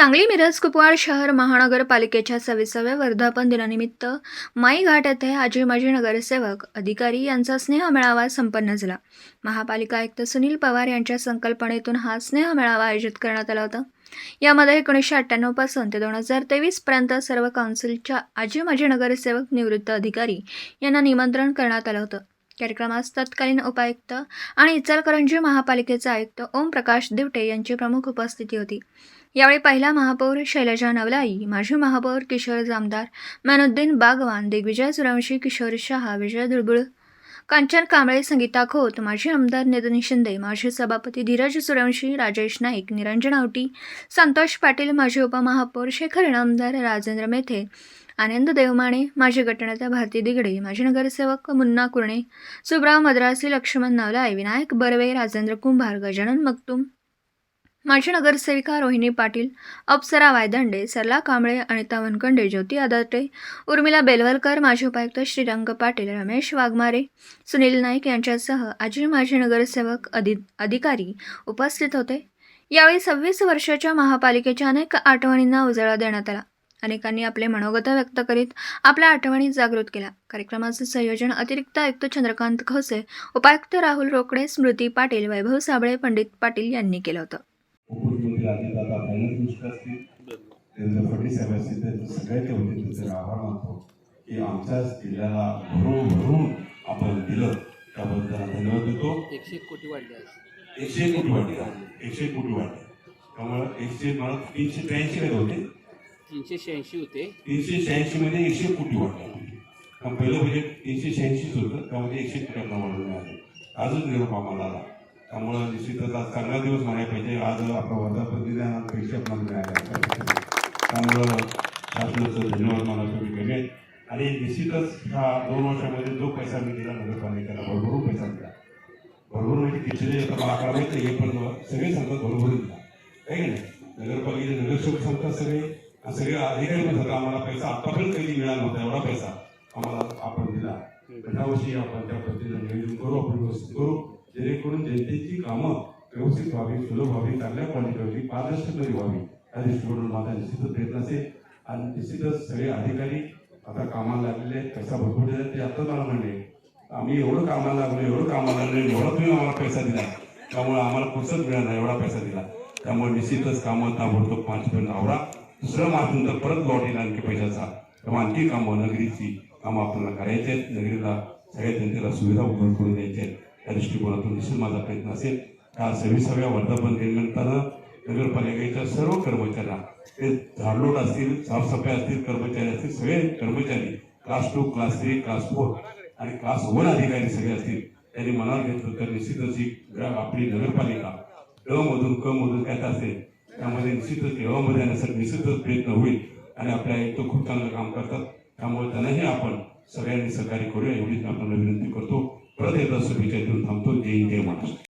सांगली मिरज कुपवाड शहर महानगरपालिकेच्या सव्वीसाव्या वर्धापन दिनानिमित्त माई घाट येथे आजी माजी नगरसेवक अधिकारी यांचा स्नेह मेळावा संपन्न झाला. महापालिका आयुक्त सुनील पवार यांच्या संकल्पनेतून हा स्नेह मेळावा आयोजित करण्यात आला होता. यामध्ये एकोणीसशे अठ्ठ्याण्णवपासून ते दोन हजार तेवीस पर्यंत सर्व काउन्सिलच्या आजी माजी नगरसेवक निवृत्त अधिकारी यांना निमंत्रण करण्यात आलं होतं. कार्यक्रमास तत्कालीन उपायुक्त आणि इचलकरंजी महापालिकेचे आयुक्त ओमप्रकाश दिवटे यांची प्रमुख उपस्थिती होती. यावेळी पहिला महापौर शैलजा नवलाई माजी महापौर किशोर जामदार मनुद्दीन बागवान दिग्विजय सुरवंशी किशोर शहा विजय धुळबुळ कांचन कांबळे संगीता खोत माजी आमदार नितीन शिंदे माजी सभापती धीरज सुरवंशी राजेश नाईक निरंजन आवटी संतोष पाटील माजी उपमहापौर शेखर इनामदार राजेंद्र मेथे आनंद देवमाणे माजी गटनेता भारती दिगडे माजी नगरसेवक मुन्ना कुर्णे सुब्राव मद्रासी लक्ष्मण नवलाय विनायक बर्वे राजेंद्र कुंभार गजानन मक्तूम माजी नगरसेविका रोहिणी पाटील अप्सरा वायदंडे सरला कांबळे अनिता वनकंडे ज्योती आदाटे उर्मिला बेलवलकर माजी उपायुक्त श्रीरंग पाटील रमेश वाघमारे सुनील नाईक यांच्यासह आजी माजी नगरसेवक अधि अधिकारी उपस्थित होते. यावेळी सव्वीस वर्षाच्या महापालिकेच्या अनेक आठवणींना उजाळा देण्यात आला. अनेकांनी आपले मनोगत व्यक्त करीत आपल्या आठवणी जागृत केल्या कार्यक्रमाचे संयोजन अतिरिक्त आयुक्त चंद्रकांत खवसे उपायुक्त राहुल रोकडे स्मृती पाटील वैभव साबळे पंडित पाटील यांनी केलं होतं. उपमुख्यमंत्री अजितदादा फायनान्स मिनिस्टर असतील. देवेंद्र फडणवीस साहेब असतील त्यांचे सगळ्याच्या वतीने तुमचे आभार मानतो की आमच्याच जिल्ह्याला भरून भरून आपण दिलं. त्याबद्दल त्यांना धन्यवाद देतो. एकशे एक कोटी वाढले आहे एकशे एक कोटी वाटले एकशे एक कोटी वाटले त्यामुळे एकशे मला तीनशे त्र्याऐंशी मध्ये होते. तीनशे शहाऐंशी होते. तीनशे शहाऐंशी मध्ये एकशे एक कोटी कारण पहिलं बजेट तीनशे शहाऐंशीच होतं. त्यामध्ये एकशे एक कोटी आपल्याला वाढवून मिळाले अजून निरोप आम्हाला? त्यामुळं निश्चितच आज चांगला दिवस म्हणायला पाहिजे. आज आपला वर्धापन दिन आहे, पैसे त्यामुळं शासनाचं धन्यवाद मला तुम्ही करेल आणि निश्चितच ह्या दोन वर्षामध्ये जो पैसा मी दिला नगरपालिकेला भरभरून पैसा दिला. भरभरून म्हणजे किचडे आकार मला हे पण सगळे सांगतात भरभरून दिला. काही की नाही? नगरपालिकेचे नगरसेवक सांगतात सगळे सगळे अधिकारी पण सांगतात आम्हाला पैसा आत्तापर्यंत कधी मिळाला नव्हता एवढा पैसा आम्हाला आपण दिला. ह्या वर्षी आपण त्या पद्धतीनं नियोजन करू आपण व्यवस्थित करू. जेणेकरून जनतेची कामं व्यवस्थित व्हावी सुलभ व्हावी चांगल्या क्वालिटी व्हावी पारदर्शक व्हावी. या दृष्टीकोनातून माझा निश्चितच प्रयत्न असेल. आणि निश्चितच सगळे अधिकारी आता कामाला लागलेले आहेत. पैसा भरपूर दिला ते आता मला म्हणले आम्ही एवढं कामाला लागलो एवढं कामाला लागलो एवढा तुम्ही आम्हाला पैसा दिला. त्यामुळे आम्हाला पुस्तक मिळाला एवढा पैसा दिला. त्यामुळे निश्चितच कामं ताबडतोब पाचपर्यंत आवरा. दुसरं माध्यम तर परत लॉट येईल आणखी पैशाचा तेव्हा आणखी कामं नगरीची कामं आपल्याला करायची आहेत. नगरीला सगळ्या जनतेला सुविधा उपलब्ध करून द्यायच्या आहेत. त्या दृष्टिकोनातून निश्चित माझा प्रयत्न असेल. त्या सव्वीसाव्या वर्धापन दिनानिमित्तानं नगरपालिकेच्या सर्व कर्मचाऱ्यांना ते झाडलोट असतील साफसफाई असतील कर्मचारी असतील सगळे कर्मचारी class two class three class four आणि क्लास वन अधिकारी सगळे असतील त्यांनी मनावर घेतलं तर निश्चितच ही आपली नगरपालिका ड मधून क मधून काय असेल. त्यामध्ये निश्चितच य येण्यासाठी निश्चितच प्रयत्न होईल आणि आपल्या आयुक्त खूप चांगलं काम करतात. त्यामुळे त्यांनाही आपण सगळ्यांनी सहकार्य करूया एवढीच आपल्याला विनंती करतो. വളരെ റെസ്പെക്റ്റഡ് അബ്ദുൽ ജയിന്റെയുമാണ്